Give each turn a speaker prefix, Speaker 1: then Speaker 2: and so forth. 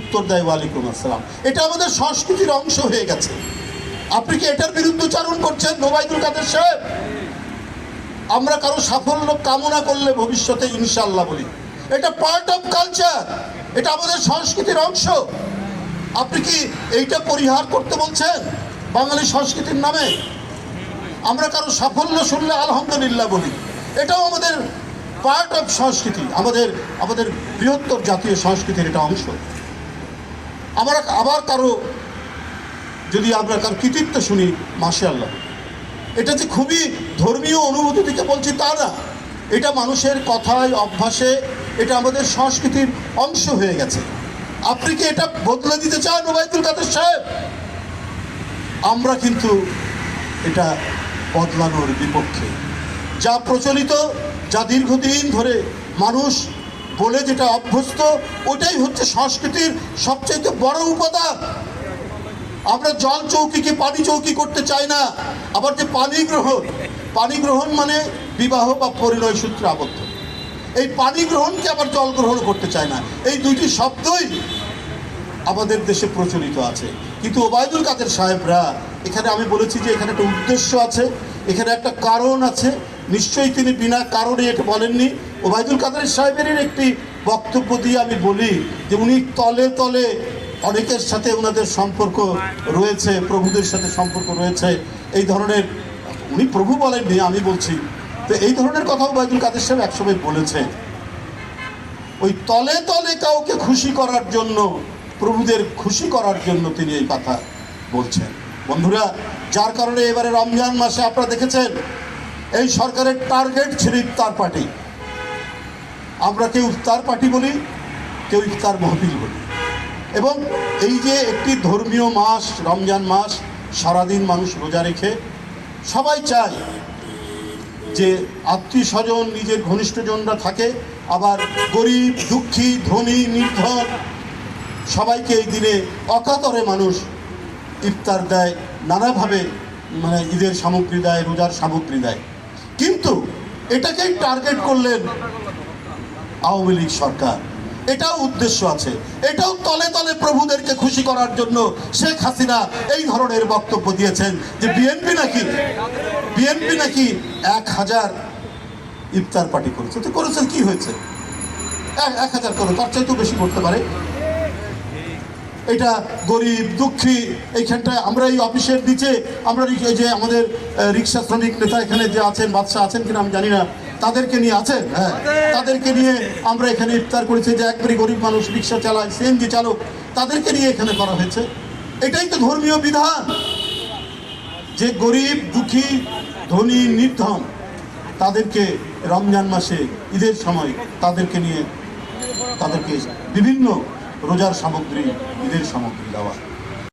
Speaker 1: উত্তর দেয়, ওয়ালাইকুম আসসালাম। এটা আমাদের সংস্কৃতির অংশ হয়ে গেছে। আপনি কি এটার বিরুদ্ধচারণ করছেন, নোবাইদুল কাদের সাহেব? আমরা কারও সাফল্য কামনা করলে ভবিষ্যতে ইনশাল্লাহ বলি। এটা পার্ট অফ কালচার এটা আমাদের সংস্কৃতির অংশ। আপনি কি এইটা পরিহার করতে বলছেন, বাঙালি সংস্কৃতির নামে? আমরা কারও সাফল্য শুনলে আলহামদুলিল্লাহ বলি। এটাও আমাদের পার্ট অফ সংস্কৃতি, আমাদের আমাদের বৃহত্তর জাতীয় সংস্কৃতির এটা অংশ। আমরা আবার কারও যদি আমরা কারও কৃতিত্ব শুনি মাসে আল্লাহ এটা যে খুবই ধর্মীয় অনুভূতি থেকে বলছি তা না। এটা মানুষের কথায়, অভ্যাসে, এটা আমাদের সংস্কৃতির অংশ হয়ে গেছে। আপনি কি এটা বদলে দিতে চান, ওবায়দুল কাদের সাহেব? আমরা কিন্তু এটা বদলানোর বিপক্ষে। যা প্রচলিত, যা দীর্ঘদিন ধরে মানুষ বলে যেটা অভ্যস্ত, ওটাই হচ্ছে সংস্কৃতির সবচাইতে বড় উপাদান। আমরা জল চৌকিকে পানি চৌকি করতে চাই না, আবার যে পানি গ্রহণ পানি গ্রহণ মানে বিবাহ বা পরিণয় সূত্রে আবদ্ধ। এই পানি গ্রহণকে আবার জল গ্রহণ করতে চায় না। এই দুইটি শব্দই আমাদের দেশে প্রচলিত আছে। কিন্তু ওবায়দুল কাদের সাহেবরা, এখানে আমি বলেছি যে এখানে একটা উদ্দেশ্য আছে, এখানে একটা কারণ আছে। নিশ্চয়ই তিনি বিনা কারণে এটা বলেননি। ওবায়দুল কাদের সাহেবের একটি বক্তব্য দিয়ে আমি বলি যে উনি তলে তলে অনেকের সাথে ওনাদের সম্পর্ক রয়েছে, প্রভুদের সাথে সম্পর্ক রয়েছে। এই ধরনের, উনি প্রভু বলেননি আমি বলছি। তো এই ধরনের কথা ওবায়দুল কাদের সাহেব একসময় বলেছে ওই তলে তলে কাউকে খুশি করার জন্য, প্রভুদের খুশি করার জন্য তিনি এই কথা বলছেন। বন্ধুরা, যার কারণে এবারে রমজান মাসে আপনারা দেখেছেন, এই সরকারের টার্গেট ছিল ইফতার পার্টি। আমরা কেউ ইফতার পার্টি বলি, কেউ ইফতার মহফিল বলি। এবং এই যে একটি ধর্মীয় মাস, রমজান মাস, সারাদিন মানুষ রোজা রেখে সবাই চায় যে আত্মীয় স্বজন নিজের ঘনিষ্ঠজনরা থাকে, আবার গরিব, দুঃখী, ধনী নির্ধন সবাইকে এই দিনে অকাতরে মানুষ ইফতার দেয়, নানাভাবে মানে ঈদের সামগ্রী দেয়, রোজার সামগ্রী দেয়। কিন্তু এটাকেই টার্গেট করলেন আওয়ামী লীগ সরকার। এটাও উদ্দেশ্য আছে। এটাও তলে তলে প্রভুদেরকে খুশি করার জন্য শেখ হাসিনা এই ধরনের বক্তব্য দিয়েছেন যে বিএনপি নাকি বিএনপি নাকি এক হাজার ইফতার পার্টি করেছে। তো করেছেন কি হয়েছে? এক- হাজার করে তার চাইতেও বেশি করতে পারে। এটা গরিব, দুঃখী, এইখানটায় আমরা এই অফিসের নিচে, আমরা যে আমাদের রিক্সা শ্রমিক নেতা এখানে যে আছেন, বাদশাহ আছেন কিনা আমি জানি না, তাদেরকে নিয়ে আছেন? হ্যাঁ তাদেরকে নিয়ে আমরা এখানে ইফতার করেছি যে একবারই গরিব মানুষ রিক্সা চালায়, সিএনজি চালক, তাদেরকে নিয়ে এখানে করা হয়েছে। এটাই তো ধর্মীয় বিধান। যে গরিব, দুঃখী, ধনী, নির্ধন, তাদেরকে রমজান মাসে ঈদের সময় তাদেরকে নিয়ে তাদেরকে বিভিন্ন রোজার সামগ্রী ঈদের সামগ্রী দেওয়া।